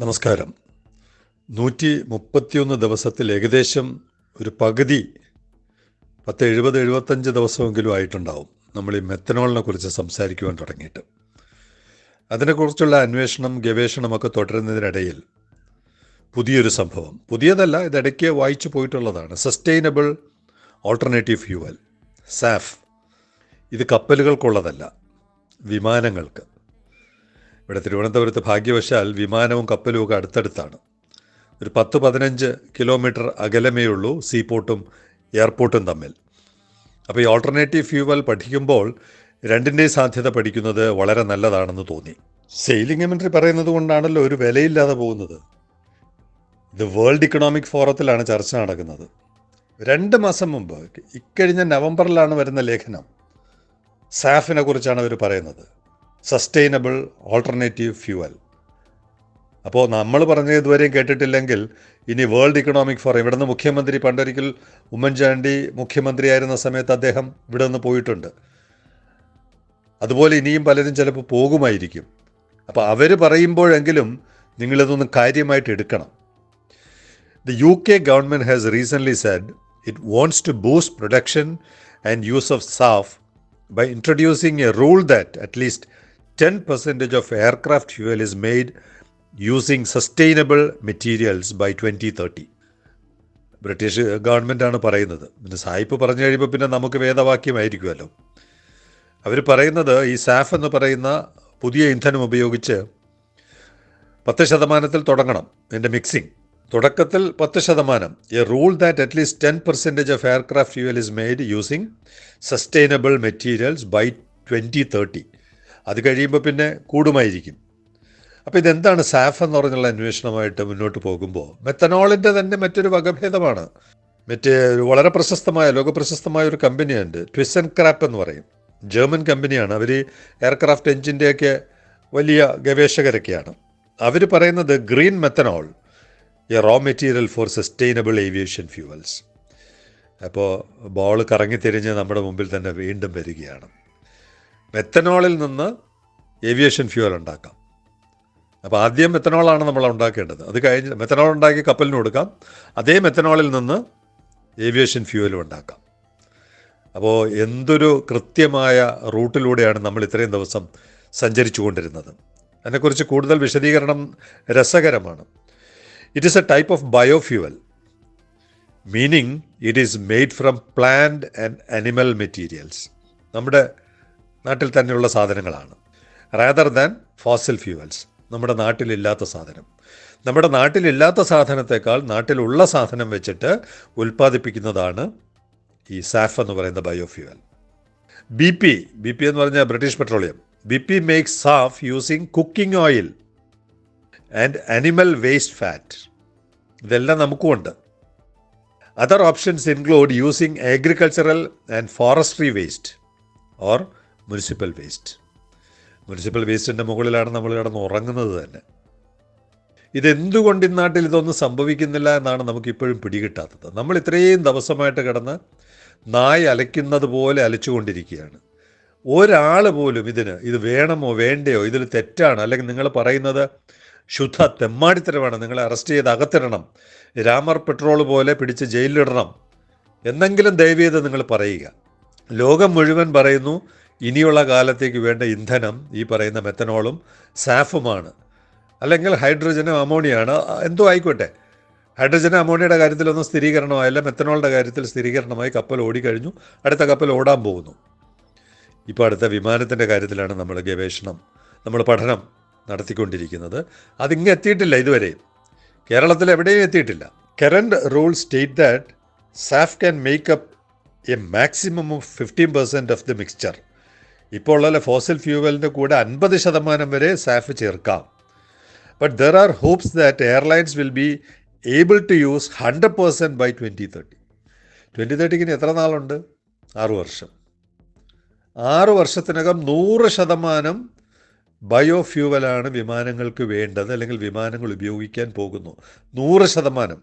നമസ്കാരം. നൂറ്റി മുപ്പത്തിയൊന്ന് ദിവസത്തിൽ ഏകദേശം ഒരു പകുതി പത്ത് എഴുപത് എഴുപത്തഞ്ച് ദിവസമെങ്കിലും ആയിട്ടുണ്ടാവും. നമ്മൾ ഈ മെത്തനോളിനെ കുറിച്ച് സംസാരിക്കുവാൻ തുടങ്ങിയിട്ട്. അതിനെക്കുറിച്ചുള്ള അന്വേഷണം ഗവേഷണമൊക്കെ തുടരുന്നതിനിടയിൽ പുതിയൊരു സംഭവം. പുതിയതല്ല ഇതിടയ്ക്ക് വായിച്ചു പോയിട്ടുള്ളതാണ്. സസ്റ്റൈനബിൾ ഓൾട്ടർനേറ്റീവ് ഫ്യൂവൽ സാഫ് ഇത് കപ്പലുകൾക്കുള്ളതല്ല വിമാനങ്ങൾക്ക്. ഇവിടെ തിരുവനന്തപുരത്ത് ഭാഗ്യവശാൽ വിമാനവും കപ്പലും ഒക്കെ അടുത്തടുത്താണ്. ഒരു പത്ത് പതിനഞ്ച് കിലോമീറ്റർ അകലമേ ഉള്ളൂ സീപോർട്ടും എയർപോർട്ടും തമ്മിൽ. അപ്പോൾ ഈ ഓൾട്ടർനേറ്റീവ് ഫ്യൂവൽ പഠിക്കുമ്പോൾ രണ്ടിന്റെയും സാധ്യത പഠിക്കുന്നത് വളരെ നല്ലതാണെന്ന് തോന്നി. സെയിലിംഗ് എമൻട്രി പറയുന്നത് കൊണ്ടാണല്ലോ ഒരു വിലയില്ലാതെ പോകുന്നത്. ഇത് വേൾഡ് ഇക്കണോമിക് ഫോറത്തിലാണ് ചർച്ച നടക്കുന്നത്. രണ്ട് മാസം മുമ്പ് ഇക്കഴിഞ്ഞ നവംബറിലാണ് വരുന്ന ലേഖനം. സാഫിനെ കുറിച്ചാണ് അവർ പറയുന്നത്. സസ്റ്റൈനബിൾ ഓൾട്ടർനേറ്റീവ് ഫ്യൂവൽ അപ്പോൾ നമ്മൾ പറഞ്ഞ ഇതുവരെയും കേട്ടിട്ടില്ലെങ്കിൽ ഇനി വേൾഡ് ഇക്കണോമിക് ഫോറം ഇവിടുന്ന് മുഖ്യമന്ത്രി പണ്ടൊരിക്കൽ ഉമ്മൻചാണ്ടി മുഖ്യമന്ത്രിയായിരുന്ന സമയത്ത് അദ്ദേഹം ഇവിടെ നിന്ന് പോയിട്ടുണ്ട്. അതുപോലെ ഇനിയും പലരും ചിലപ്പോൾ പോകുമായിരിക്കും. അപ്പോൾ അവർ പറയുമ്പോഴെങ്കിലും നിങ്ങളിതൊന്ന് കാര്യമായിട്ട് എടുക്കണം. The UK government has recently said it wants to boost production and use of of by introducing a rule that at least 10% of aircraft fuel is made using sustainable materials by 2030. British ഗവൺമെന്റാണ് പറയുന്നത്. പിന്നെ സായിപ്പ് പറഞ്ഞു കഴിയുമ്പോൾ പിന്നെ നമുക്ക് വേദവാക്യമായിരിക്കുമല്ലോ. അവർ പറയുന്നത് ഈ സാഫ് എന്ന് പറയുന്ന പുതിയ ഇന്ധനം ഉപയോഗിച്ച് പത്ത് ശതമാനത്തിൽ തുടങ്ങണം ഇതിന്റെ മിക്സിംഗ് തുടക്കത്തിൽ പത്ത് ശതമാനം. A rule that at least ten percentage of aircraft fuel is made using sustainable materials by twenty thirty അത് കഴിയുമ്പോൾ പിന്നെ കൂടുമായിരിക്കും. അപ്പോൾ ഇതെന്താണ് സാഫ് എന്ന് പറഞ്ഞുള്ള അന്വേഷണമായിട്ട് മുന്നോട്ട് പോകുമ്പോൾ മെത്തനോളിന്റെ തന്നെ മറ്റൊരു വകഭേദമാണ്. മറ്റേ വളരെ പ്രശസ്തമായ ലോകപ്രശസ്തമായ ഒരു കമ്പനിയുണ്ട് ട്വിസ് ആൻഡ് ക്രാപ്പ് എന്ന് പറയും. ജർമ്മൻ കമ്പനിയാണ്. അവർ എയർക്രാഫ്റ്റ് എഞ്ചിന്റെയൊക്കെ വലിയ ഗവേഷകരൊക്കെയാണ്. അവർ പറയുന്നത് green methanol a raw material for sustainable aviation fuels. അപ്പോൾ ബോൾ കറങ്ങിത്തിരിഞ്ഞ് നമ്മുടെ മുമ്പിൽ തന്നെ വീണ്ടും വരികയാണ്. മെത്തനോളിൽ നിന്ന് ഏവിയേഷൻ ഫ്യൂവൽ ഉണ്ടാക്കാം. അപ്പോൾ ആദ്യം മെത്തനോളാണ് നമ്മൾ ഉണ്ടാക്കേണ്ടത്. അത് കഴിഞ്ഞ് മെത്തനോൾ ഉണ്ടാക്കി കപ്പലിന് കൊടുക്കാം. അതേ മെത്തനോളിൽ നിന്ന് ഏവിയേഷൻ ഫ്യൂവലും ഉണ്ടാക്കാം. അപ്പോൾ എന്തൊരു കൃത്യമായ റൂട്ടിലൂടെയാണ് നമ്മൾ ഇത്രയും ദിവസം സഞ്ചരിച്ചു കൊണ്ടിരുന്നത് അതിനെക്കുറിച്ച് കൂടുതൽ വിശദീകരണം രസകരമാണ്. It is a type of biofuel meaning it is made from plant and animal materials നമ്മുടെ നാട്ടിൽ തന്നെയുള്ള സാധനങ്ങളാണ്. റാദർ ദാൻ ഫോസിൽ ഫ്യൂവൽസ് നമ്മുടെ നാട്ടിലില്ലാത്ത സാധനം. നമ്മുടെ നാട്ടിലില്ലാത്ത സാധനത്തെക്കാൾ നാട്ടിലുള്ള സാധനം വെച്ചിട്ട് ഉൽപ്പാദിപ്പിക്കുന്നതാണ് ഈ സാഫ് എന്ന് പറയുന്ന biofuel B P B P എന്ന് പറഞ്ഞാൽ British petroleum B P makes SAF using cooking oil and animal waste fat ഇതെല്ലാം നമുക്കുമുണ്ട് other options include using agricultural and forestry waste or municipal waste. Municipal വേസ്റ്റിന്റെ മുകളിലാണ് നമ്മൾ കിടന്ന് ഉറങ്ങുന്നത് തന്നെ. ഇതെന്തുകൊണ്ട് ഇന്നാട്ടിൽ ഇതൊന്നും സംഭവിക്കുന്നില്ല എന്നാണ് നമുക്കിപ്പോഴും പിടികിട്ടാത്തത്. നമ്മൾ ഇത്രയും ദിവസമായിട്ട് കിടന്ന് നായ അലയ്ക്കുന്നത് പോലെ അലച്ചുകൊണ്ടിരിക്കുകയാണ്. ഒരാൾ പോലും ഇതിന് ഇത് വേണമോ വേണ്ടയോ ഇതിൽ തെറ്റാണ്. അല്ലെങ്കിൽ നിങ്ങൾ പറയുന്നത് ശുദ്ധ തെമ്മാടിത്തരമാണ്. നിങ്ങളെ അറസ്റ്റ് ചെയ്ത് അകത്തിടണം. രാമർ പെട്രോൾ പോലെ പിടിച്ച് ജയിലിലിടണം. എന്നെങ്കിലും ദയവീത നിങ്ങൾ പറയുക. ലോകം മുഴുവൻ പറയുന്നു ഇനിയുള്ള കാലത്തേക്ക് വേണ്ട ഇന്ധനം ഈ പറയുന്ന മെത്തനോളും സാഫുമാണ്. അല്ലെങ്കിൽ ഹൈഡ്രജനും അമോണിയാണ്. എന്തോ ആയിക്കോട്ടെ. ഹൈഡ്രജൻ അമോണിയയുടെ കാര്യത്തിലൊന്നും സ്ഥിരീകരണമായില്ല. മെത്തനോളിന്റെ കാര്യത്തിൽ സ്ഥിരീകരണമായി കപ്പൽ ഓടിക്കഴിഞ്ഞു. അടുത്ത കപ്പൽ ഓടാൻ പോകുന്നു. ഇപ്പോൾ അടുത്ത വിമാനത്തിന്റെ കാര്യത്തിലാണ് നമ്മൾ ഗവേഷണം നമ്മൾ പഠനം നടത്തിക്കൊണ്ടിരിക്കുന്നത്. അതിങ്ങ് എത്തിയിട്ടില്ല ഇതുവരെ. കേരളത്തിൽ എവിടെയും എത്തിയിട്ടില്ല. Current rule state that SAF can make up a maximum of fifteen percent of the mixture ഇപ്പോൾ ഉള്ള ഫോസിൽ ഫ്യൂവലിന്റെ കൂടെ അൻപത് ശതമാനം വരെ സാഫ് ചേർക്കാം. But there are hopes that airlines will be able to use hundred percent by twenty thirty twenty തേർട്ടിക്കിന് എത്ര നാളുണ്ട്? ആറു വർഷം. ആറു വർഷത്തിനകം നൂറ് ശതമാനം ബയോഫ്യൂവലാണ് വിമാനങ്ങൾക്ക് വേണ്ടത് അല്ലെങ്കിൽ വിമാനങ്ങൾ ഉപയോഗിക്കാൻ പോകുന്നു. നൂറ് ശതമാനം.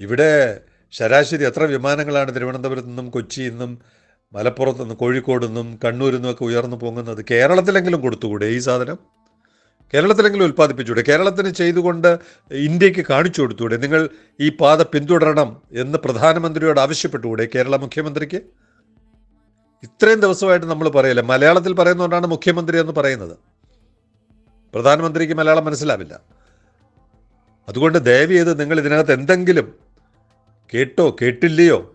ഇവിടെ ശരാശരി എത്ര വിമാനങ്ങളാണ് തിരുവനന്തപുരത്ത് നിന്നും കൊച്ചിയിൽ നിന്നും മലപ്പുറത്ത് നിന്ന് കോഴിക്കോട് നിന്നും കണ്ണൂരിൽ നിന്നൊക്കെ ഉയർന്നു പൊങ്ങുന്നത് കേരളത്തിലെങ്കിലും കൊടുത്തുകൂടെ ഈ സാധനം? കേരളത്തിലെങ്കിലും ഉൽപ്പാദിപ്പിച്ചൂടെ കേരളത്തിന് ചെയ്തുകൊണ്ട് ഇന്ത്യയ്ക്ക് കാണിച്ചു കൊടുത്തൂടെ നിങ്ങൾ ഈ പാത പിന്തുടരണം എന്ന് പ്രധാനമന്ത്രിയോട് ആവശ്യപ്പെട്ടുകൂടെ കേരള മുഖ്യമന്ത്രിക്ക്? ഇത്രയും ദിവസമായിട്ട് നമ്മൾ പറയില്ല മലയാളത്തിൽ പറയുന്നതുകൊണ്ടാണ് മുഖ്യമന്ത്രി എന്ന് പറയുന്നത്. പ്രധാനമന്ത്രിക്ക് മലയാളം മനസ്സിലാവില്ല. അതുകൊണ്ട് ദയവ് ചെയ്ത് നിങ്ങൾ ഇതിനകത്ത് എന്തെങ്കിലും കേട്ടോ കേട്ടില്ലയോ?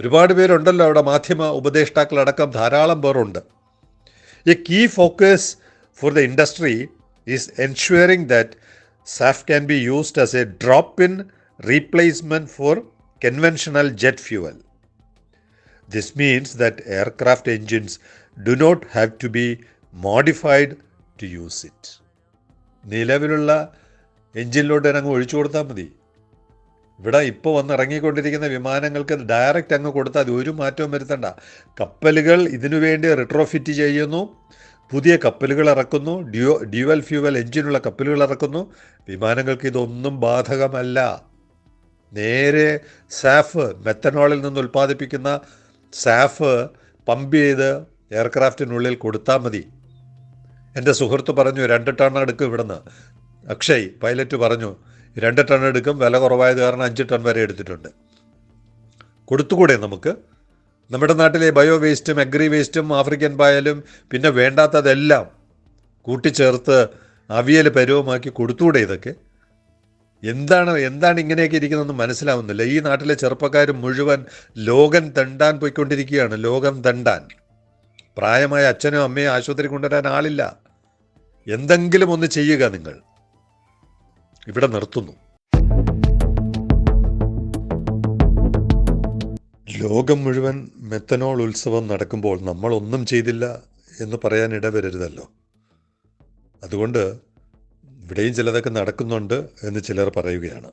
ഒരുപാട് പേരുണ്ടല്ലോ അവിടെ മാധ്യമ ഉപദേഷ്ടാക്കളടക്കം ധാരാളം പേരുണ്ട്. A key focus for the industry is ensuring that SAF can be used as a drop in replacement for conventional jet fuel this means that aircraft engines do not have to be modified to use it നിലവിലുള്ള എൻജിനിലോട്ട് അങ്ങ് ഒഴിച്ചു കൊടുത്താൽ മതി. ഇവിടെ ഇപ്പോൾ വന്ന് ഇറങ്ങിക്കൊണ്ടിരിക്കുന്ന വിമാനങ്ങൾക്ക് ഡയറക്റ്റ് അങ്ങ് കൊടുത്താൽ അത് ഒരു മാറ്റവും വരുത്തണ്ട. കപ്പലുകൾ ഇതിനു വേണ്ടി റിട്രോഫിറ്റ് ചെയ്യുന്നു. പുതിയ കപ്പലുകൾ ഇറക്കുന്നു. ഡ്യൂ ഡ്യുവൽ ഫ്യൂവൽ എഞ്ചിനുള്ള കപ്പലുകൾ ഇറക്കുന്നു. വിമാനങ്ങൾക്ക് ഇതൊന്നും ബാധകമല്ല. നേരെ സാഫ് മെത്തനോളിൽ നിന്ന് ഉൽപ്പാദിപ്പിക്കുന്ന സാഫ് പമ്പ് ചെയ്ത് എയർക്രാഫ്റ്റിനുള്ളിൽ കൊടുത്താൽ മതി. എന്റെ സുഹൃത്ത് പറഞ്ഞു രണ്ട് ടൺ എടുക്കും ഇവിടുന്ന്. അക്ഷയ് പൈലറ്റ് പറഞ്ഞു രണ്ട് ടൺ എടുക്കും. വില കുറവായത് കാരണം അഞ്ച് ടൺ വരെ എടുത്തിട്ടുണ്ട്. കൊടുത്തുകൂടെ നമുക്ക്? നമ്മുടെ നാട്ടിലെ ബയോ വേസ്റ്റും അഗ്രി വേസ്റ്റും ആഫ്രിക്കൻ പായലും പിന്നെ വേണ്ടാത്തതെല്ലാം കൂട്ടിച്ചേർത്ത് അവിയൽ പരുവമാക്കി കൊടുത്തുകൂടെ ഇതൊക്കെ? എന്താണ് എന്താണ് ഇങ്ങനെയൊക്കെ ഇരിക്കുന്നതെന്ന് മനസ്സിലാവുന്നില്ല. ഈ നാട്ടിലെ ചെറുപ്പക്കാർ മുഴുവൻ ലോകം തണ്ടാൻ പോയിക്കൊണ്ടിരിക്കുകയാണ്. ലോകം തണ്ടാൻ. പ്രായമായ അച്ഛനോ അമ്മയോ ആശുപത്രി കൊണ്ടുവരാൻ ആളില്ല. എന്തെങ്കിലും ഒന്ന് ചെയ്യുക നിങ്ങൾ. ഇവിടെ നിർത്തുന്നു. ലോകം മുഴുവൻ മെത്തനോൾ ഉത്സവം നടക്കുമ്പോൾ നമ്മൾ ഒന്നും ചെയ്തില്ല എന്ന് പറയാൻ ഇടവരരുതല്ലോ. അതുകൊണ്ട് ഇവിടെയും ചിലതൊക്കെ നടക്കുന്നുണ്ട് എന്ന് ചിലർ പറയുകയാണ്.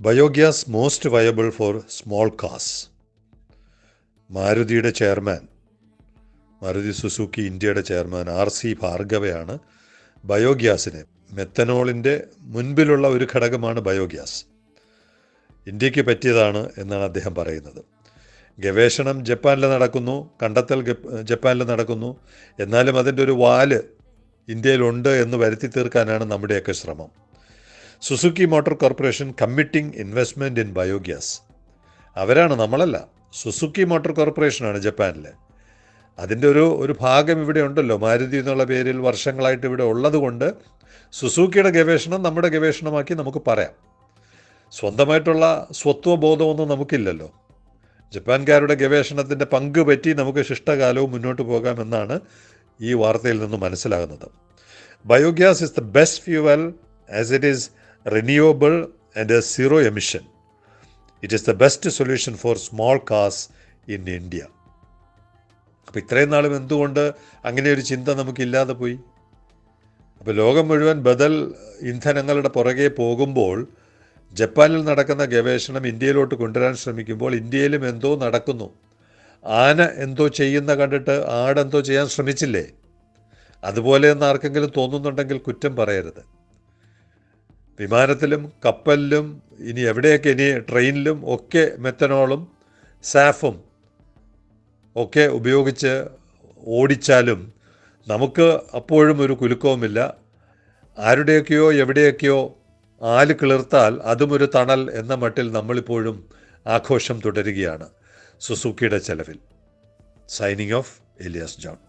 Biogas most viable for small cars മാരുതിയുടെ chairman Maruti Suzuki ഇന്ത്യയുടെ ചെയർമാൻ ആർ സി ഭാർഗവയാണ് ബയോഗ്യാസിനെ മെത്തനോളിന്റെ മുൻപിലുള്ള ഒരു ഘടകമാണ് ബയോഗ്യാസ്. ഇന്ത്യയ്ക്ക് പറ്റിയതാണ് എന്നാണ് അദ്ദേഹം പറയുന്നത്. ഗവേഷണം ജപ്പാനിൽ നടക്കുന്നു കണ്ടെത്തൽ ജപ്പാനിൽ നടക്കുന്നു. എന്നാലും അതിന്റെ ഒരു വാൽ ഇന്ത്യയിലുണ്ട് എന്ന് വരുത്തി തീർക്കാനാണ് നമ്മുടെയൊക്കെ ശ്രമം. Suzuki motor corporation committing investment in biogas. അവരാണ് നമ്മളല്ല സുസുക്കി മോട്ടോർ കോർപ്പറേഷനാണ് ജപ്പാനിലെ. അതിന്റെ ഒരു ഒരു ഭാഗം ഇവിടെ ഉണ്ടല്ലോ. മാരുതി എന്നുള്ള പേരിൽ വർഷങ്ങളായിട്ട് ഇവിടെ ഉള്ളതുകൊണ്ട് സുസുക്കിയുടെ ഗവേഷണം നമ്മുടെ ഗവേഷണമാക്കി നമുക്ക് പറയാം. സ്വന്തമായിട്ടുള്ള സ്വത്വബോധമൊന്നും നമുക്കില്ലല്ലോ. ജപ്പാൻകാരുടെ ഗവേഷണത്തിന്റെ പങ്ക് പറ്റി നമുക്ക് ശിഷ്ടകാലവും മുന്നോട്ട് പോകാമെന്നാണ് ഈ വാർത്തയിൽ നിന്ന് മനസ്സിലാകുന്നത്. Biogas is the best fuel as it is renewable and zero emission it is the best solution for small cars in India അപ്പോൾ ഇത്രയും നാളും എന്തുകൊണ്ട് അങ്ങനെ ഒരു ചിന്ത നമുക്കില്ലാതെ പോയി? അപ്പോൾ ലോകം മുഴുവൻ ബദൽ ഇന്ധനങ്ങളുടെ പുറകെ പോകുമ്പോൾ ജപ്പാനിൽ നടക്കുന്ന ഗവേഷണം ഇന്ത്യയിലോട്ട് കൊണ്ടുവരാൻ ശ്രമിക്കുമ്പോൾ ഇന്ത്യയിലും എന്തോ നടക്കുന്നു. ആന എന്തോ ചെയ്യുന്ന കണ്ടിട്ട് ആടെന്തോ ചെയ്യാൻ ശ്രമിച്ചില്ലേ? അതുപോലെ എന്ന് ആർക്കെങ്കിലും തോന്നുന്നുണ്ടെങ്കിൽ കുറ്റം പറയരുത്. വിമാനത്തിലും കപ്പലിലും ഇനി എവിടെയൊക്കെ ഇനി ട്രെയിനിലും ഒക്കെ മെത്തനോളും സാഫും ഒക്കെ ഉപയോഗിച്ച് ഓടിച്ചാലും നമുക്ക് അപ്പോഴും ഒരു കുലുക്കവുമില്ല. ആരുടെയൊക്കെയോ എവിടെയൊക്കെയോ ആൽ കിളിർത്താൽ അതും ഒരു തണൽ എന്ന മട്ടിൽ നമ്മളിപ്പോഴും ആഘോഷം തുടരുകയാണ് സുസുക്കിയുടെ ചെലവിൽ. Signing off Elias John.